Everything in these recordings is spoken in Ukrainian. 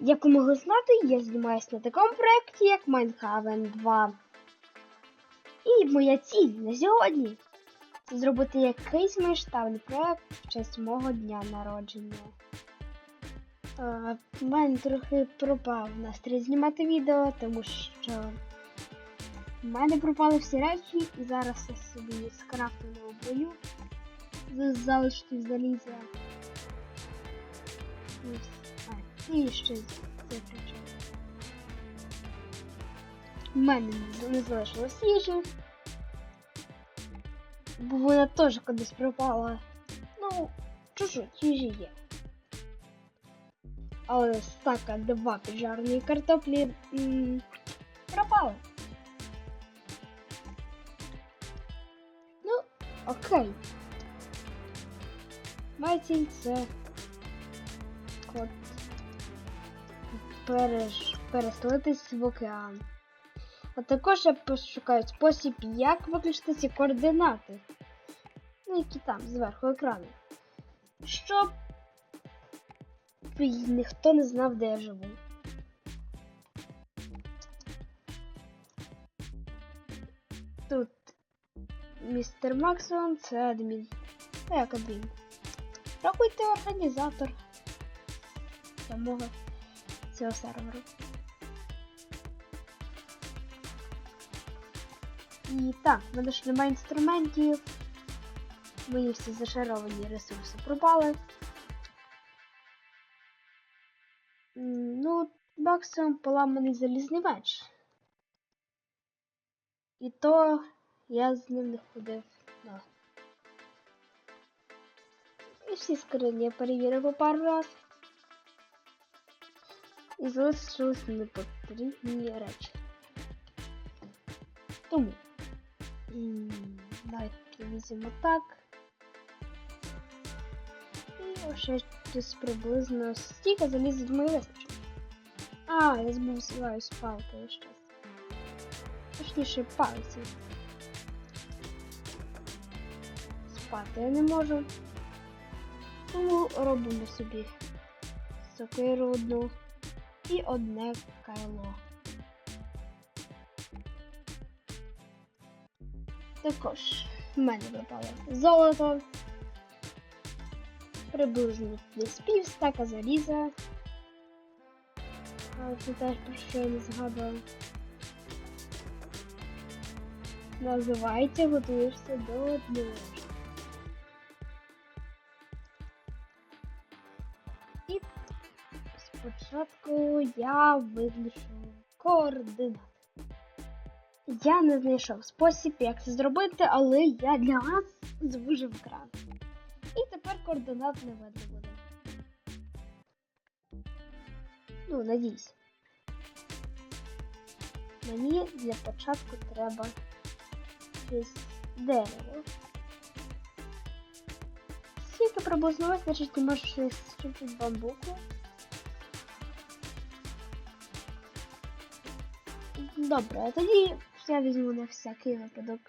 Як ви могли знати, я знімаюся на такому проєкті, як Майнхавен 2. І моя ціль на сьогодні це зробити якийсь масштабний проєкт в честь мого дня народження. Е, в мене трохи пропав настрій знімати відео, тому що в мене пропали всі речі, і зараз я собі скрафтую нову бою з залишків заліза. І все. А, і ще з цих речей. У мене не залишилось їжі. Бо вона теж кудись пропала. Ну, чуть-чуть їжі є. Але стака два піджарної картоплі м, пропали. Ну, окей. Моя ціль це Переш, переселитись в океан. А також я пошукаю спосіб, як виключити ці координати, ну, які там зверху екрану. Щоб ніхто не знав, де я живу. Тут містер Максон це адмін. Та як адмін. Рахуйте організатор самого цього серверу. І так, в мене ж немає інструментів. Мої всі зашаровані ресурси пропали. Ну, максимум поламаний залізний меч. І то я з ним не ходив на. І всі скрині я перевірив пару раз. І залишились непотрібні речі. Тому. Давайте візьмемо так. І ще десь приблизно стільки залізти думаю вистачить. А, я забув зливаюсь палкою щас. Точніше пальці. Спати я не можу. Тому робимо собі сокиру одну і одне кайло. Також в мене випало золото. Приблизно десь пів стака заліза. Але це теж про що я не згадував. Називається готуєшся до одного. Спочатку я виключу координати. Я не знайшов спосіб, як це зробити, але я для вас звужив екран. І тепер координат не видно буде. Ну, надіюсь. Мені для початку треба десь дерево. Скільки приблизно вистачить, ти можеш щось бамбуку. Добре, тоді я візьму на всякий випадок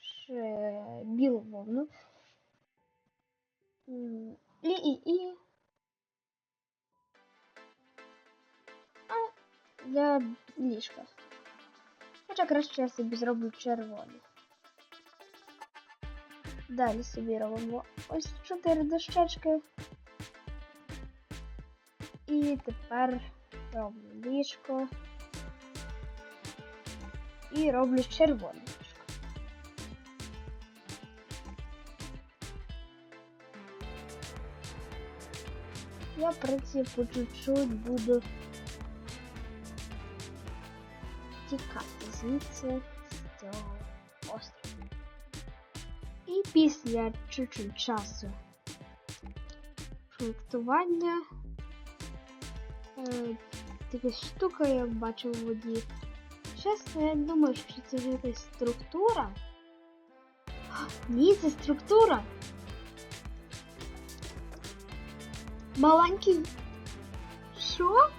ще білу вовну. І, і, і. А для ліжка. Хоча краще я собі зроблю червоний. Далі собі робимо ось чотири дощечки. І тепер роблю ліжко. І роблю червоне. Я, в принципі, по чуть-чуть буду тікати звідси з цього острова. І після чуть-чуть часу флектування е, така штука я бачу в воді. Чесно, я думаю, що це вже якась структура. А, Ні, це структура. Маленький. Що?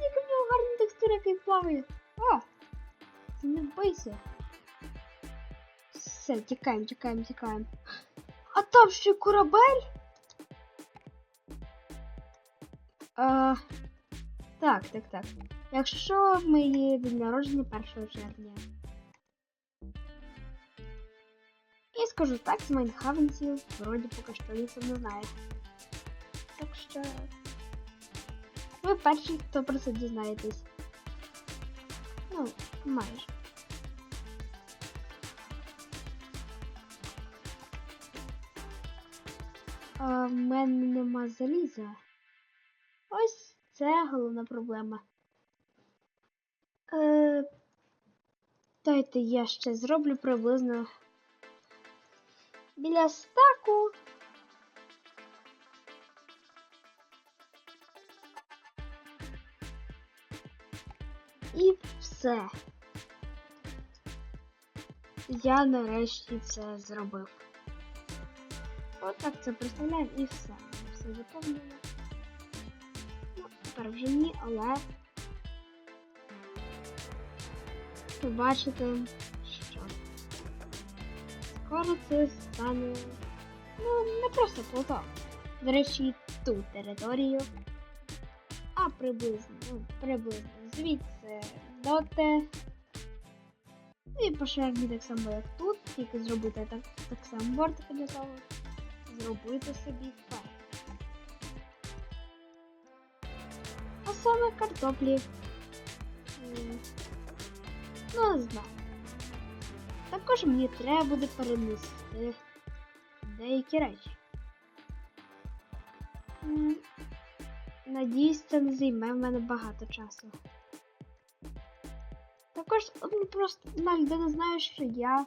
Яка в нього гарна текстура, який плаває. А! Ти не вбийся. Все, тікаємо, тікаємо, тікаємо. А там ще корабель? А, так, так, так. Якщо в моє день народження 1 червня. Я скажу так, з майнхавенців вроді поки що ніхто не знає. Так що. Ви перші, хто про це дізнаєтесь. Ну, майже. В мене нема заліза. Ось це головна проблема. Е, дайте я ще зроблю приблизно біля стаку. І все. Я нарешті це зробив. От так це представляємо і все. Все заповнено. Ну, тепер вже ні, але ви що скоро це стане ну, не просто плато. До речі, ту територію. А приблизно, ну, приблизно звідси до те. Ну і поширені так само, як тут, тільки зробити так, так само бортики для того. Зробити собі ферму. А саме картоплі. Ну, не знаю. Також мені треба буде перенести деякі речі. Надіюсь, це не займе в мене багато часу. Також одна просто одна людина знає, що я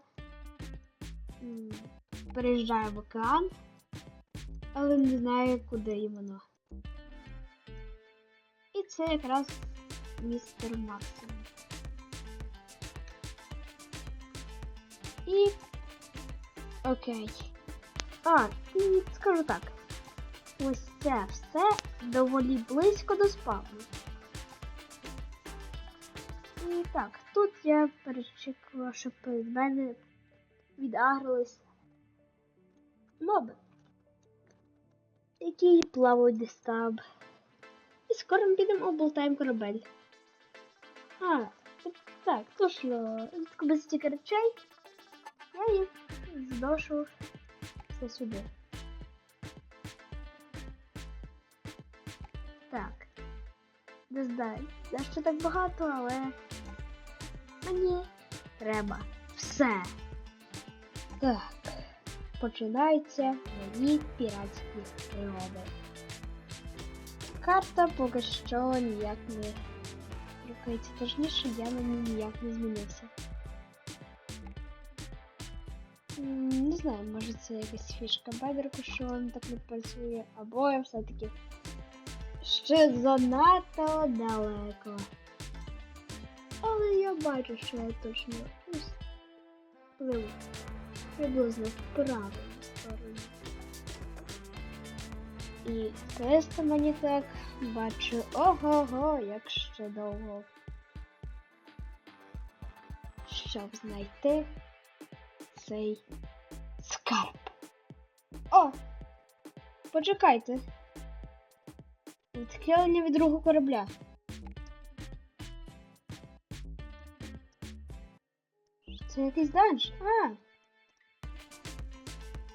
переїжджаю в океан, але не знаю, куди іменно. І це якраз містер Максим. І. Окей. А, і скажу так. Ось це все доволі близько до спавну. І так, тут я перечекала, щоб перед мене відагрились моби, які плавають десь там. І скоро ми підемо облутаємо корабель. А, так точно, без стільки речей я їх здошу все сюди. Так. Не знаю, я ще так багато, але мені треба все. Так, починаються мої піратські пригоди. Карта поки що ніяк не рухається, точніше я на ній ніяк не змінився. Знаю, може це якась фішка бедерку, що він так не працює, або я все-таки ще занадто далеко. Але я бачу, що я точно пливу приблизно в правильну сторону. І тести мені так бачу ого-го, як ще довго. Щоб знайти цей скарб. О! Почекайте. Відхилення від другого корабля. Це якийсь данж? А!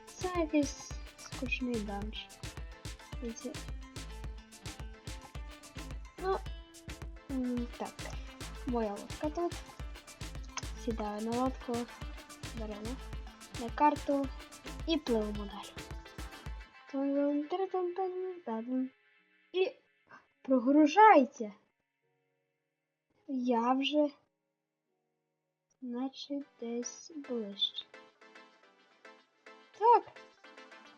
Це якийсь скучний данж. Ну, так. Моя лодка тут. Сідаю на лодку, беремо на карту і пливемо далі. І прогружається. Я вже наче десь ближче. Так.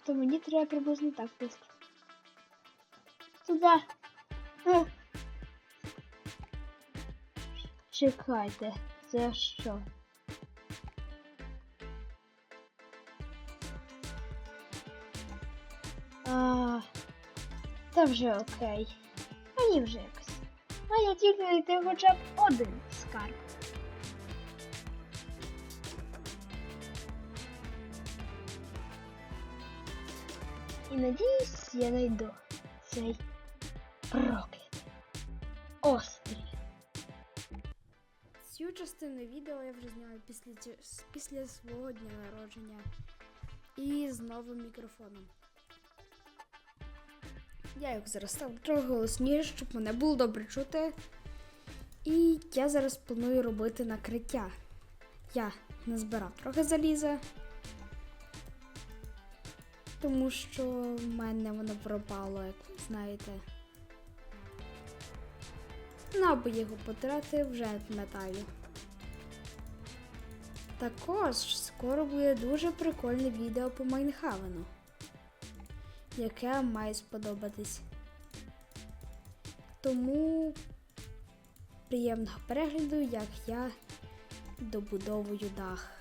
То мені треба приблизно так плисти. Туди. Е. Чекайте, це що? Та вже окей. Мені вже якось. Має тільки знайти хоча б один скарб. І надіюсь, я знайду цей проклятий. Острів. Цю частину відео я вже зняла після, після свого дня народження і з новим мікрофоном. Я його зараз став трохи голосніше, щоб мене було добре чути. І я зараз планую робити накриття. Я назбирав трохи заліза, тому що в мене воно пропало, як ви знаєте. Ну, або його потратив, вже не пам'ятаю. Також скоро буде дуже прикольне відео по Майнхавену, яке має сподобатись. Тому приємного перегляду, як я добудовую дах.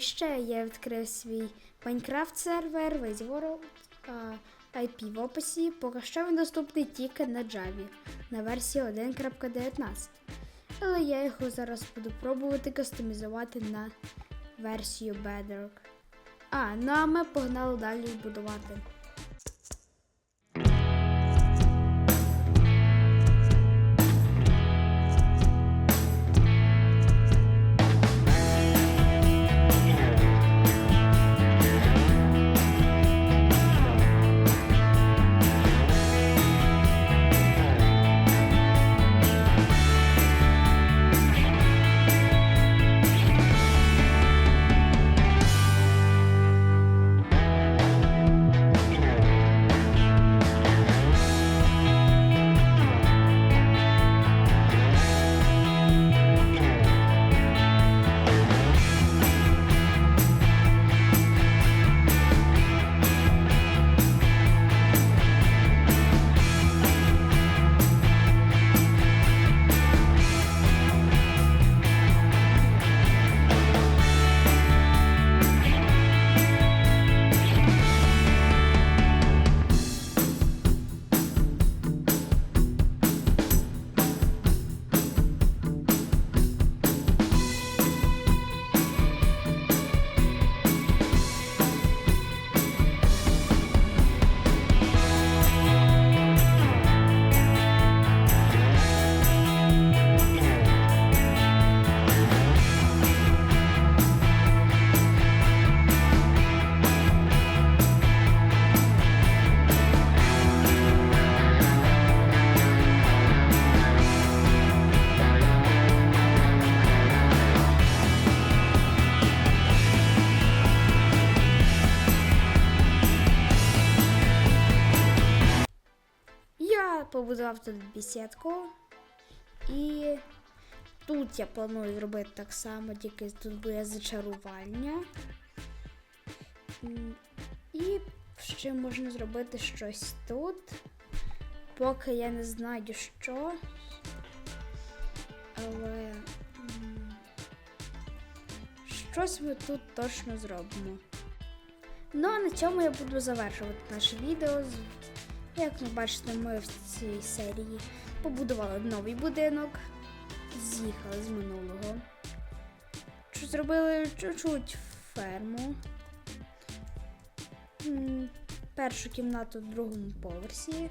Ще я відкрив свій Minecraft сервер весь World а, IP в описі. Поки що він доступний тільки на Java на версії 1.19. Але я його зараз буду пробувати кастомізувати на версію Bedrock. А, ну а ми погнали далі будувати. Я побудував тут бесідку. І тут я планую зробити так само, тільки тут буде зачарування. І ще можна зробити щось тут. Поки я не знаю що. Але щось ми тут точно зробимо. Ну а на цьому я буду завершувати наше відео. Як ви бачите, ми в цій серії побудували новий будинок, з'їхали з минулого. Зробили чуть-чуть ферму. Першу кімнату в другому поверсі.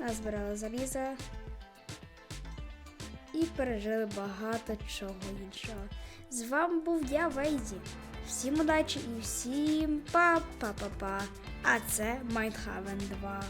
Назбирали заліза. І пережили багато чого іншого. З вами був я, Вейзі. Всім удачі і всім па-па-па-па. А це Майтхавен 2.